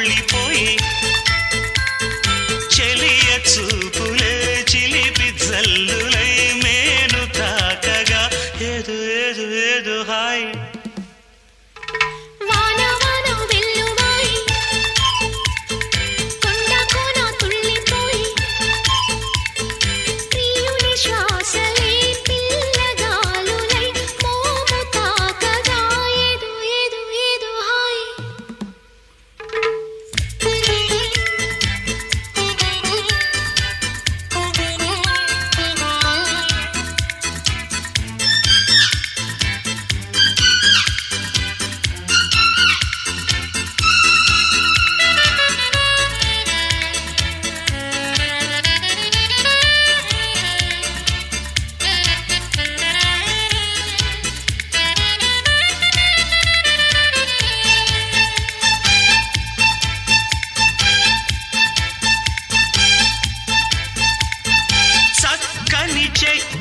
కుళ్ళిపోయి చెలియ చూపులే చిలిపి జల్లులై మేను తాకగా. ఏదు ఏదు ఏదు హాయ్. shake.